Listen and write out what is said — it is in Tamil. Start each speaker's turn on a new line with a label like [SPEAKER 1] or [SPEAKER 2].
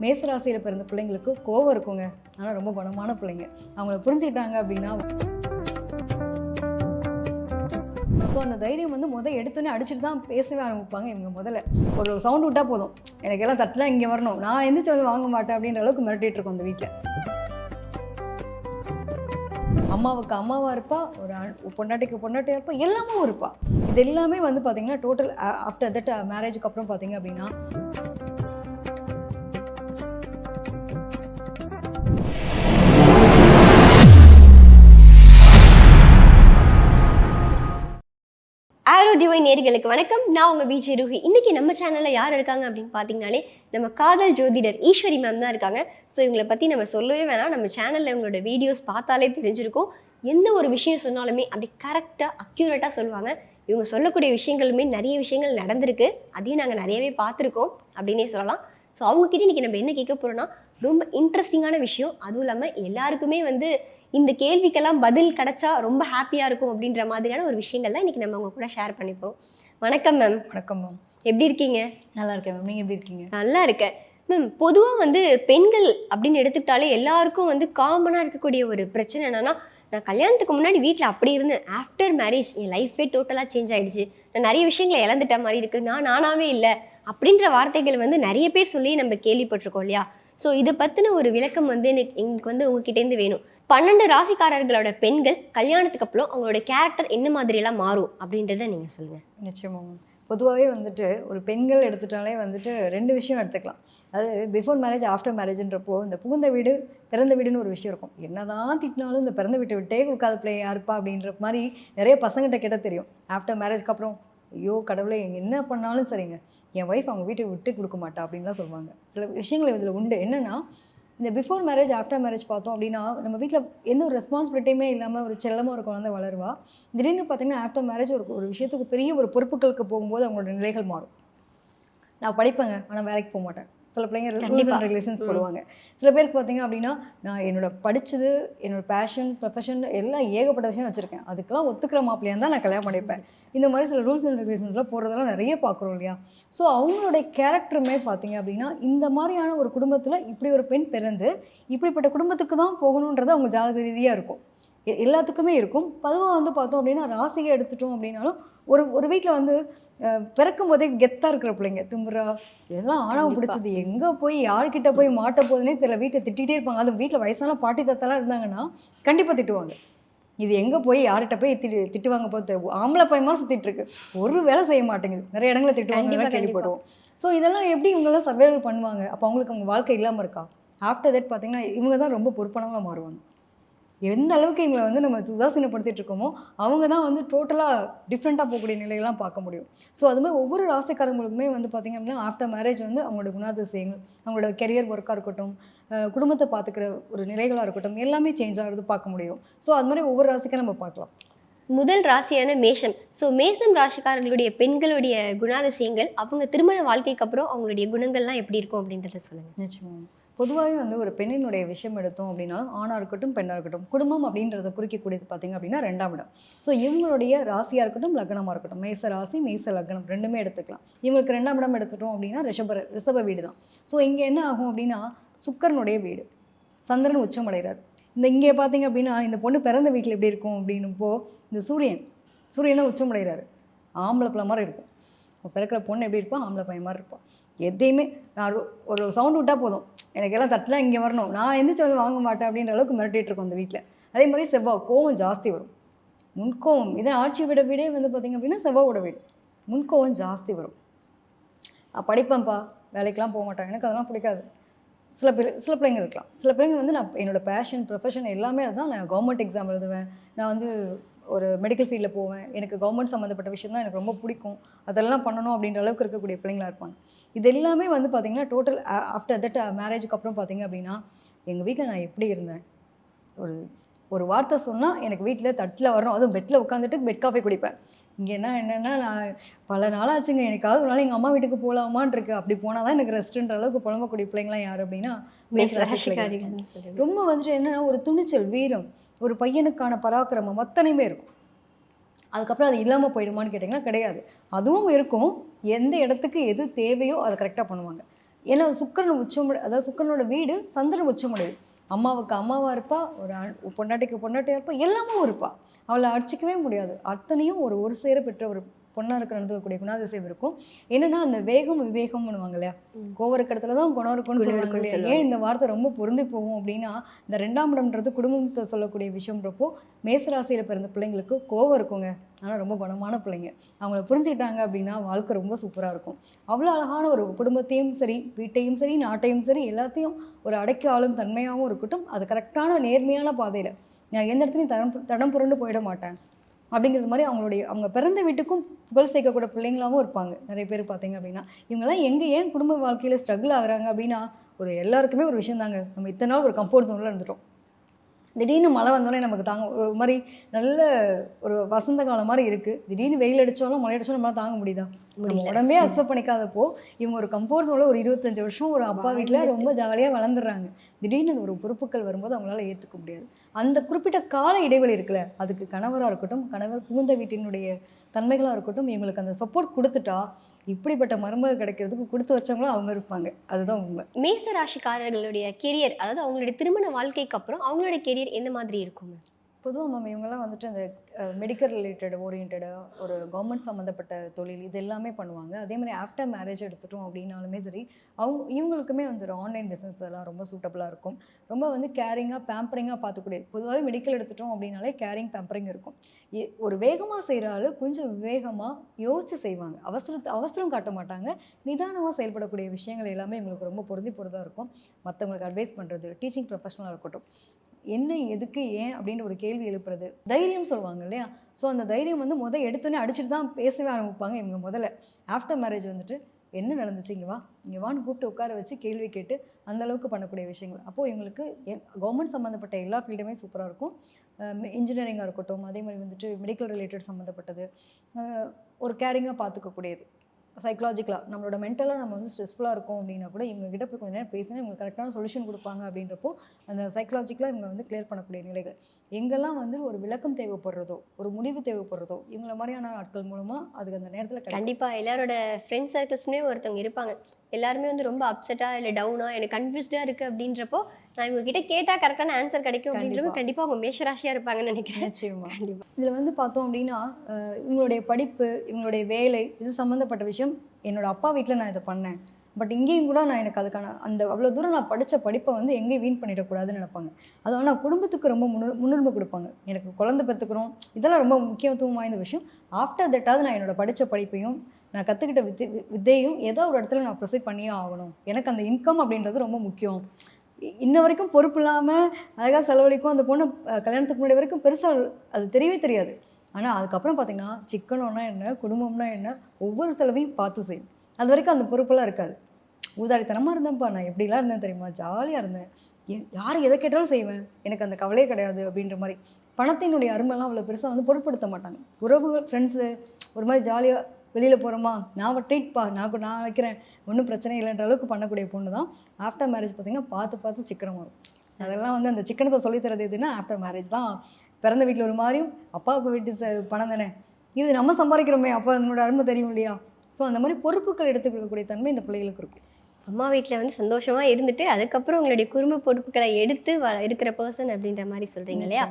[SPEAKER 1] மேசராசியில் பிறந்த பிள்ளைங்களுக்கு கோவம் இருக்குங்க. ஆனால் ரொம்ப குணமான பிள்ளைங்க. அவங்கள புரிஞ்சுக்கிட்டாங்க அப்படின்னா ஸோ அந்த தைரியம் வந்து முதல் எடுத்தோன்னே அடிச்சுட்டு தான் பேசவே ஆரம்பிப்பாங்க இவங்க முதல்ல. ஒரு சவுண்ட் விட்டால் போதும். எனக்கு எல்லாம் தட்டெலாம் இங்கே வரணும். நான் எந்திரிச்சு வந்து வாங்க மாட்டேன் அப்படின்ற அளவுக்கு மிரட்டிட்டு இருக்கோம் அந்த வீட்டில் அம்மாவுக்கு அம்மாவாக இருப்பா ஒரு அண்- பொண்டாட்டிக்கு பொண்டாட்டியாக இருப்பா எல்லாமும் இருப்பா. இது எல்லாமே வந்து பார்த்தீங்கன்னா டோட்டல் ஆஃப்டர் தட் மேரேஜுக்கு அப்புறம் பார்த்தீங்க அப்படின்னா
[SPEAKER 2] ஆரோ நேர்களுக்கு வணக்கம். நான் உங்கள் விஜய் ரூஹி. இன்னைக்கு நம்ம சேனலில் யார் இருக்காங்க அப்படின்னு பார்த்தீங்கனாலே நம்ம காதல் ஜோதிடர் ஈஸ்வரி மேம் தான் இருக்காங்க. ஸோ இவங்களை பற்றி நம்ம சொல்லவே வேணாம். நம்ம சேனலில் இவங்களோட வீடியோஸ் பார்த்தாலே தெரிஞ்சிருக்கும். எந்த ஒரு விஷயம் சொன்னாலுமே அப்படி கரெக்டாக அக்யூரேட்டாக சொல்லுவாங்க. இவங்க சொல்லக்கூடிய விஷயங்களுமே நிறைய விஷயங்கள் நடந்திருக்கு. அதையும் நாங்கள் நிறையவே பார்த்துருக்கோம் அப்படின்னே சொல்லலாம். ஸோ அவங்கக்கிட்ட இன்றைக்கி நம்ம என்ன கேட்க போகிறோன்னா ரொம்ப இன்ட்ரெஸ்டிங்கான விஷயம். அதுவும் இல்லாமல் எல்லாருக்குமே வந்து இந்த கேள்விக்கெல்லாம் பதில் கிடைச்சா ரொம்ப ஹாப்பியாக இருக்கும் அப்படின்ற மாதிரியான ஒரு விஷயங்கள் தான் இன்றைக்கி நம்ம உங்க கூட ஷேர் பண்ணிப்போம் வணக்கம் மேம்
[SPEAKER 1] வணக்கம் மேம்
[SPEAKER 2] எப்படி இருக்கீங்க?
[SPEAKER 1] நல்லா இருக்கேன் மேம் நீங்கள் எப்படி இருக்கீங்க?
[SPEAKER 2] நல்லா இருக்கேன். மேம் பொதுவாக வந்து பெண்கள் அப்படின்னு எடுத்துக்கிட்டாலே எல்லாருக்கும் வந்து காமனாக இருக்கக்கூடிய ஒரு பிரச்சனை என்னன்னா நான் கல்யாணத்துக்கு முன்னாடி வீட்டில் அப்படி இருந்தேன். ஆஃப்டர் மேரேஜ் என் லைஃபே டோட்டலாக சேஞ்ச் ஆயிடுச்சு. நான் நிறைய விஷயங்களை இழந்துட்ட மாதிரி இருக்கு. நான் நானாவே இல்லை அப்படின்ற வார்த்தைகள் வந்து நிறைய பேர் சொல்லி நம்ம கேள்விப்பட்டிருக்கோம் இல்லையா? ஸோ இதை பற்றின ஒரு விளக்கம் வந்து எனக்கு எங்களுக்கு வந்து உங்ககிட்டேருந்து வேணும். பன்னெண்டு ராசிக்காரர்களோட பெண்கள் கல்யாணத்துக்கு அப்புறம் அவங்களோட கேரக்டர் என்ன மாதிரியெல்லாம் மாறும் அப்படின்றத நீங்கள் சொல்லுங்கள்
[SPEAKER 1] நிச்சயமாக பொதுவாகவே வந்துட்டு ஒரு பெண்கள் எடுத்துட்டாலே வந்துட்டு ரெண்டு விஷயம் எடுத்துக்கலாம். அதாவது பிஃபோர் மேரேஜ் ஆஃப்டர் மேரேஜ்ன்றப்போ இந்த புகுந்த வீடு பிறந்த வீடுன்னு ஒரு விஷயம் இருக்கும். என்னதான் திட்டினாலும் இந்த பிறந்த வீட்டை விட்டே கொடுக்காத பிள்ளை யாருப்பா அப்படின்ற மாதிரி நிறைய பசங்கிட்ட கேட்டால் தெரியும். ஆஃப்டர் மேரேஜ்க்கு அப்புறம் ஐயோ கடவுளே என்ன பண்ணாலும் சரிங்க. என் ஒய்ஃப் அவங்க வீட்டை விட்டு கொடுக்க மாட்டா அப்படின்லாம் சொல்லுவாங்க. சில விஷயங்கள் இதில் உண்டு. என்னென்னா இந்த பிஃபோர் மேரேஜ் ஆஃப்டர் மேரேஜ் பார்த்தோம் அப்படின்னா நம்ம வீட்டில் எந்த ஒரு ரெஸ்பான்சிபிலிட்டியுமே இல்லாமல் ஒரு செல்லமாக ஒரு குழந்தை வளருவா. திடீர்னு பார்த்தீங்கன்னா ஆஃப்டர் மேரேஜ் ஒரு ஒரு விஷயத்துக்கு பெரிய ஒரு பொறுப்புகளுக்கு போகும்போது அவங்களோட நிலைகள் மாறும். நான் படிப்பேங்க ஆனால் வேலைக்கு போக மாட்டேன். சில பிள்ளைங்க ரூல்ஸ். And regulations. போடுவாங்க. சில பேருக்கு பார்த்தீங்க அப்படின்னா நான் என்னோட படிச்சது என்னோட பேஷன் ப்ரொஃபஷன் எல்லாம் ஏகப்பட்ட விஷயம் வச்சுருக்கேன். அதுக்கெல்லாம் ஒத்துக்கிற மாப்பிள்ளையா தான் நான் கல்யாணம் பண்ணிப்பேன். இந்த மாதிரி சில ரூல்ஸ் அண்ட் ரெகுலேஷன்ஸ்லாம் போடுறதெல்லாம் நிறைய பார்க்குறோம் இல்லையா? ஸோ அவங்களுடைய கேரக்டருமே பார்த்தீங்க அப்படின்னா இந்த மாதிரியான ஒரு குடும்பத்தில் இப்படி ஒரு பெண் பிறந்து இப்படிப்பட்ட குடும்பத்துக்கு தான் போகணுன்றது அவங்க ஜாதக ரீதியாக இருக்கும். எல்லாத்துக்குமே இருக்கும். பொதுவாக வந்து பார்த்தோம் அப்படின்னா ராசியை எடுத்துட்டோம் அப்படின்னாலும் ஒரு ஒரு வீட்டில் வந்து அஹ், பிறக்கும் போதே கெத்தாக இருக்கிற பிள்ளைங்க. திமுறா இதெல்லாம் ஆணவம். பிடிச்சது. எங்கே போய் யார்கிட்ட போய் மாட்ட போகுதுன்னே தெரியல. வீட்டை திட்டிகிட்டே இருப்பாங்க. அதுவும் வீட்டில் வயசான பாட்டி தாத்தாலாம் இருந்தாங்கன்னா கண்டிப்பாக திட்டுவாங்க. இது எங்கே போய் யார்கிட்ட போய் திட்டு திட்டுவாங்க போது ஆம்பளை பையமா சுற்றிட்டு இருக்கு ஒரு வேலை செய்ய மாட்டேங்குது. நிறைய இடங்களை திட்டுவாங்க. கேள்விப்படுவோம். ஸோ இதெல்லாம் எப்படி இவங்கெல்லாம் சர்வைவல் பண்ணுவாங்க? அப்போ அவங்களுக்கு அவங்க வாழ்க்கை இல்லாமல் இருக்கா? ஆஃப்டர் தட் பார்த்தீங்கன்னா இவங்க தான் ரொம்ப பொறுப்பானவங்க மாறுவாங்க. எந்த அளவுக்கு இவங்களை வந்து நம்ம உதாசீனப்படுத்திட்டு இருக்கோமோ அவங்க தான் வந்து டோட்டலாக டிஃப்ரெண்ட்டாக போகக்கூடிய நிலையெல்லாம் பார்க்க முடியும். ஸோ அது மாதிரி ஒவ்வொரு ராசிக்காரங்களுக்குமே வந்து பார்த்திங்க அப்படின்னா ஆஃப்டர் மேரேஜ் வந்து அவங்களோட குணாதிசயங்கள் அவங்களோட கெரியர் ஒர்க்காக இருக்கட்டும் குடும்பத்தை பார்த்துக்கிற ஒரு நிலைகளாக இருக்கட்டும் எல்லாமே சேஞ்ச் ஆகிறது பார்க்க முடியும். ஸோ அது மாதிரி ஒவ்வொரு ராசிக்கும் நம்ம பார்க்கலாம்.
[SPEAKER 2] முதல் ராசியான மேஷம். ஸோ மேஷம் ராசிக்காரர்களுடைய பெண்களுடைய குணாதிசயங்கள் அவங்க திருமண வாழ்க்கைக்கு அப்புறம் அவங்களுடைய குணங்கள்லாம் எப்படி இருக்கும் அப்படின்றத சொல்லுங்க.
[SPEAKER 1] நிச்சயமாக பொதுவாகவே வந்து ஒரு பெண்ணினுடைய விஷயம் எடுத்தோம் அப்படின்னா ஆணாக இருக்கட்டும் பெண்ணாக இருக்கட்டும் குடும்பம் அப்படின்றத குறிக்கக்கூடியது பார்த்தீங்க அப்படின்னா ரெண்டாம் இடம். ஸோ இவங்களுடைய ராசியாக இருக்கட்டும் லக்னமாக இருக்கட்டும் மேச ராசி மேச லக்னம் ரெண்டுமே எடுத்துக்கலாம். இவங்களுக்கு ரெண்டாம் இடம் எடுத்துட்டோம் அப்படின்னா ரிஷப ரிஷப வீடு தான். ஸோ இங்கே என்ன ஆகும் அப்படின்னா சுக்கரனுடைய வீடு. சந்திரன் உச்சம் அடைகிறார். இந்த இங்கே பார்த்தீங்க அப்படின்னா இந்த பொண்ணு பிறந்த வீட்டில் எப்படி இருக்கும் அப்படின்னுப்போ இந்த சூரியன் சூரியன் தான் உச்சம் அடைகிறாரு. ஆம்பளை பிள்ளை மாதிரி இருக்கும். பிறக்கிற பொண்ணு எப்படி இருப்பான் ஆம்பளை பையன் மாதிரி இருப்பான் எதையுமே நான் ஒரு- ஒரு சவுண்ட் விட்டால் போதும். எனக்கு எல்லாம் தட்டலாம் இங்கே வரணும். நான் எந்திரிச்சு வந்து வாங்க மாட்டேன் அப்படின்ற அளவுக்கு மிரட்டிகிட்ருக்கோம் அந்த வீட்டில் அதே மாதிரி செவ்வாய் கோவம் ஜாஸ்தி வரும். முன்கோவம் இதை ஆட்சி விட வீடே வந்து பார்த்திங்க அப்படின்னா செவ்வாவோட வீடு. முன்கோவம் ஜாஸ்தி வரும். படிப்பேன்ப்பா வேலைக்கெலாம் போக மாட்டாங்க எனக்கு அதெல்லாம் பிடிக்காது. சில பேர் சில பிள்ளைங்க இருக்கலாம். சில பிள்ளைங்க வந்து நான் என்னோடய பேஷன் ப்ரொஃபஷன் எல்லாமே அதுதான். நான் கவர்மெண்ட் எக்ஸாம் எழுதுவேன். நான் வந்து ஒரு மெடிக்கல் ஃபீல்டில் போவேன். எனக்கு கவர்மெண்ட் சம்மந்தப்பட்ட விஷயம் தான் எனக்கு ரொம்ப பிடிக்கும். அதெல்லாம் பண்ணணும் அப்படின்ற அளவுக்கு இருக்கக்கூடிய பிள்ளைங்களா இருப்பாங்க. இது எல்லாமே வந்து பார்த்திங்கன்னா டோட்டல் ஆஃப்டர் தட் மேரேஜுக்கு அப்புறம் பார்த்தீங்க அப்படின்னா எங்கள் வீட்டில் நான் எப்படி இருந்தேன்? ஒரு ஒரு வார்த்தை சொன்னால் எனக்கு வீட்டில் தட்டில் வரணும். அதுவும் பெட்டில் உட்காந்துட்டு பெட் காஃபி குடிப்பேன். இங்கே என்ன என்னென்னா நான் பல நாளாச்சுங்க. எனக்காவது ஒரு நாள் எங்கள் அம்மா வீட்டுக்கு போகலாமான் இருக்கு அப்படி போனால் தான் எனக்கு ரெஸ்ட்ன்ற அளவுக்கு புலம்பக்கூடிய பிள்ளைங்களாம் யார் அப்படின்னா ரொம்ப வந்துட்டு என்னன்னா ஒரு துணிச்சல் வீரம். ஒரு பையனுக்கான பராக்கிரமம் அத்தனையுமே இருக்கும். அதுக்கப்புறம் அது இல்லாமல் போயிடுமான்னு கேட்டிங்கன்னா கிடையாது. அதுவும் இருக்கும். எந்த இடத்துக்கு எது தேவையோ அதை கரெக்டாக பண்ணுவாங்க. ஏன்னா சுக்கரன் உச்சம் அதாவது சுக்கரனோட வீடு சந்திரன் உச்சமுடையது அம்மாவுக்கு அம்மாவாக இருப்பா ஒரு பொண்டாட்டிக்கு பொண்டாட்டியாக இருப்பா எல்லாமும் இருப்பா. அவளை அடிச்சிக்கவே முடியாது. அத்தனையும் ஒரு ஒரு சேர பெற்ற ஒரு பொண்ணா இருக்கிற நடந்துக்கக்கூடிய குணாதிசயம் இருக்கும். என்னன்னா அந்த வேகம் விவேகம்னு பண்ணுவாங்க இல்லையா. கோவம் இடத்துல தான் குணம் இருக்கும்னு? சொல்லுவாங்க. ஏன் இந்த வார்த்தை ரொம்ப பொருந்தி போகும் அப்படின்னா இந்த ரெண்டாம் இடம்ன்றது குடும்பத்தை சொல்லக்கூடிய விஷயம்ன்றப்போ மேசராசியில பிறந்த பிள்ளைங்களுக்கு கோவம் இருக்குங்க. ஆனால் ரொம்ப குணமான பிள்ளைங்க. அவங்கள புரிஞ்சுக்கிட்டாங்க அப்படின்னா வாழ்க்கை ரொம்ப சூப்பராக இருக்கும். அவ்வளோ அழகான ஒரு குடும்பத்தையும் சரி வீட்டையும் சரி நாட்டையும் சரி எல்லாத்தையும் ஒரு அடக்கி ஆளும் தன்மையாகவும் இருக்கட்டும். அது கரெக்டான நேர்மையான பாதையில். நான் எந்த இடத்துலையும் தடம் தடம் புரண்டு போயிட மாட்டேன். அப்படிங்கிறது மாதிரி அவங்களுடைய அவங்க பிறந்த வீட்டுக்கும் புகழ் சேர்க்கக்கூட பிள்ளைங்களாவும் இருப்பாங்க. நிறைய பேர் பார்த்தீங்க அப்படின்னா. இவங்கெல்லாம் எங்கே ஏன் குடும்ப வாழ்க்கையில் ஸ்ட்ரகிள் ஆகுறாங்க அப்படின்னா ஒரு எல்லாருக்குமே ஒரு விஷயம் தாங்க நம்ம இத்தனை நாள் ஒரு கம்ஃபர்ட் ஜோனில் இருந்துட்டோம். திடீர்னு மழை வந்தோடனே நமக்கு தாங்க ஒரு மாதிரி நல்ல ஒரு வசந்த காலம் மாதிரி இருக்குது திடீர்னு வெயில் அடித்தாலும் மழை அடித்தாலும் நம்மளால தாங்க முடியுதா. உடம்பே அக்செப்ட் பண்ணிக்காதப்போ இவங்க ஒரு ஜோனில் ஒரு இருபத்தஞ்சு வருஷம் ஒரு அப்பா வீட்டில் ரொம்ப ஜாலியாக வளர்ந்துடுறாங்க. திடீர்னு ஒரு பொறுப்புகள் வரும்போது அவங்களால ஏற்றுக்க முடியாது. அந்த குறிப்பிட்ட கால இடைவெளி இருக்குல்ல அதுக்கு கணவராக இருக்கட்டும் கணவர் புகுந்த வீட்டினுடைய தன்மைகளாக இருக்கட்டும் இவங்களுக்கு அந்த சப்போர்ட் கொடுத்துட்டா இப்படிப்பட்ட மருமக கிடைக்கிறதுக்கு கொடுத்து வச்சவங்களும் அவங்க இருப்பாங்க. அதுதான் உண்மை.
[SPEAKER 2] மேச ராசிக்காரர்களுடைய கெரியர் அதாவது அவங்களுடைய திருமண வாழ்க்கைக்கு அப்புறம் அவங்களுடைய கெரியர் எந்த மாதிரி இருக்குங்க
[SPEAKER 1] பொதுவாக மேம் இவங்கெல்லாம் வந்துட்டு அந்த மெடிக்கல் ரிலேட்டட் ஓரியன்டாக ஒரு கவர்மெண்ட் சம்மந்தப்பட்ட தொழில் இது எல்லாமே பண்ணுவாங்க. அதே மாதிரி ஆஃப்டர் மேரேஜ் எடுத்துட்டோம் அப்படின்னாலுமே சரி அவங்க இவங்களுக்குமே வந்து ஆன்லைன் பிஸ்னஸ் எல்லாம் ரொம்ப சூட்டபுளாக இருக்கும். ரொம்ப வந்து கேரிங்காக பேம்பரிங்காக பார்த்துக்கூடிய பொதுவாகவே மெடிக்கல் எடுத்துட்டோம் அப்படின்னாலே கேரிங் பேம்பரிங் இருக்கும். ஒரு வேகமாக செய்கிற ஆளு கொஞ்சம் வேகமாக யோசித்து செய்வாங்க. அவசரத்தை அவசரம் காட்ட மாட்டாங்க. நிதானமாக செயல்படக்கூடிய விஷயங்கள் எல்லாமே இவங்களுக்கு ரொம்ப பொருந்தி பொருதாக இருக்கும். மற்றவங்களுக்கு அட்வைஸ் பண்ணுறது டீச்சிங் ப்ரொஃபஷனலாக இருக்கட்டும். என்ன எதுக்கு ஏன் அப்படின்ற ஒரு கேள்வி எழுப்புறது. தைரியம் சொல்லுவாங்க இல்லையா? ஸோ அந்த தைரியம் வந்து முதல் எடுத்தோன்னே அடிச்சுட்டு தான் பேசவே ஆரம்பிப்பாங்க இவங்க முதல்ல. ஆஃப்டர் மேரேஜ் வந்துட்டு என்ன நடந்துச்சு? இங்கே வா. இங்கே வான்னு கூப்பிட்டு உட்கார வச்சு கேள்வி கேட்டு அந்த அளவுக்கு பண்ணக்கூடிய விஷயங்கள். அப்போது இவங்களுக்கு கவர்மெண்ட் சம்மந்தப்பட்ட எல்லா ஃபீல்டுமே சூப்பராக இருக்கும். இன்ஜினியரிங்காக இருக்கட்டும் அதே மாதிரி வந்துட்டு மெடிக்கல் ரிலேட்டட் சம்மந்தப்பட்டது ஒரு கேரிங்காக பார்த்துக்கக்கூடியது சைக்கலாஜிக்கலாக நம்மளோட மென்டலாக நம்ம வந்து ஸ்ட்ரெஸ்ஃபுல்லாக இருக்கும் அப்படின்னா கூட இவங்க கிட்ட போய் கொஞ்ச நேரம் பேசினா இவங்க கரெக்டான சொல்யூஷன் கொடுப்பாங்க அப்படின்றப்போ அந்த சைக்கலாஜிக்கலாக இவங்க வந்து கிளியர் பண்ணக்கூடிய நிலைகள். எங்கெல்லாம் வந்து ஒரு விளக்கம் தேவைப்படுறதோ ஒரு முடிவு தேவைப்படுறதோ இவங்கள மாதிரியான ஆட்கள் மூலமாக அதுக்கு அந்த நேரத்தில்
[SPEAKER 2] கண்டிப்பாக எல்லாரோட ஃப்ரெண்ட்ஸ் சர்க்கிள்ஸ்மே ஒருத்தவங்க இருப்பாங்க. எல்லாருமே வந்து ரொம்ப அப்செட்டாக இல்லை டவுனாக எனக்கு கன்ஃபியூஸ்டாக இருக்குது அப்படின்றப்போ நான் இவங்க கிட்ட கேட்டா கரெக்டான ஆன்சர் கிடைக்கும் அப்படின்றது
[SPEAKER 1] கண்டிப்பா.
[SPEAKER 2] கண்டிப்பா அவங்க மேஷராசியா இருப்பாங்கன்னு நினைக்கிறேன்.
[SPEAKER 1] நிச்சயமா. இதில் வந்து பார்த்தோம் அப்படின்னா இவங்களுடைய படிப்பு இவங்களுடைய வேலை இது சம்மந்தப்பட்ட விஷயம். என்னோட அப்பா வீட்டில் நான் இதை பண்ணேன். பட் இங்கேயும் கூட நான் எனக்கு அதுக்கான அந்த அவ்வளோ தூரம் நான் படித்த படிப்பை வந்து எங்கேயும் வீண் பண்ணிடக்கூடாதுன்னு நினைப்பாங்க. அது ஆனால் குடும்பத்துக்கு ரொம்ப முன்னு முன்னுரிமை கொடுப்பாங்க. எனக்கு குழந்தை பெற்றுக்கணும் இதெல்லாம் ரொம்ப முக்கியத்துவம் வாய்ந்த விஷயம். ஆஃப்டர் தட்டாவது நான் என்னோட படித்த படிப்பையும் நான் கற்றுக்கிட்ட வித்தை வித்தையும் ஏதோ ஒரு இடத்துல நான் ப்ரொசீட் பண்ணியே ஆகணும். எனக்கு அந்த இன்கம் அப்படின்றது ரொம்ப முக்கியம். இன்ன வரைக்கும் பொறுப்பு இல்லாமல் அழகாக செலவழிக்கும் அந்த பொண்ணு கல்யாணத்துக்கு முன்னாடி வரைக்கும் பெருசாக அது தெரியவே தெரியாது. ஆனால் அதுக்கப்புறம் பார்த்தீங்கன்னா சிக்கனம்னா என்ன குடும்பம்னா என்ன ஒவ்வொரு செலவையும் பார்த்து செய்யும் அது வரைக்கும் அந்த பொறுப்பெல்லாம் இருக்காது. ஊதாரித்தனமாக இருந்தேன்ப்பா நான் எப்படிலாம் இருந்தேன் தெரியுமா? ஜாலியாக இருந்தேன். எ- யார் எதை கேட்டாலும் செய்வேன். எனக்கு அந்த கவலையே கிடையாது அப்படின்ற மாதிரி. பணத்தினுடைய அருமைலாம் அவ்வளோ பெருசாக வந்து பொருட்படுத்த மாட்டாங்க. உறவுகள் ஃப்ரெண்ட்ஸு ஒரு மாதிரி ஜாலியாக வெளியில் போகிறோமா நான் ட்ரீட்ப்பா நான் நான் வைக்கிறேன். ஒன்றும் பிரச்சனை இல்லைன்ற அளவுக்கு பண்ணக்கூடிய பொண்ணு தான். ஆஃப்டர் மேரேஜ் பார்த்தீங்கன்னா பார்த்து பார்த்து சிக்கனம் வரும். அதெல்லாம் வந்து அந்த சிக்கனத்தை சொல்லித் தரது எதுன்னா ஆஃப்டர் மேரேஜ் தான். பிறந்த வீட்டில் ஒரு மாதிரியும் அப்பாவுக்கு வீட்டு பணம் தானே. இது நம்ம சம்பாதிக்கிறோமே அப்போ அதனோட அருமை தெரியும் இல்லையா? ஸோ அந்த மாதிரி பொறுப்புகள் எடுத்துக்கக்கூடிய தன்மை இந்த பிள்ளைகளுக்கு இருக்கும்
[SPEAKER 2] அம்மா வீட்ல வந்து சந்தோஷமா இருந்துட்டு அதுக்கப்புறம் உங்களுடைய குடும்ப பொறுப்புகளை எடுத்து வ- இருக்கிற பர்சன் அப்படின்ற மாதிரி சொல்றீங்க இல்லையா.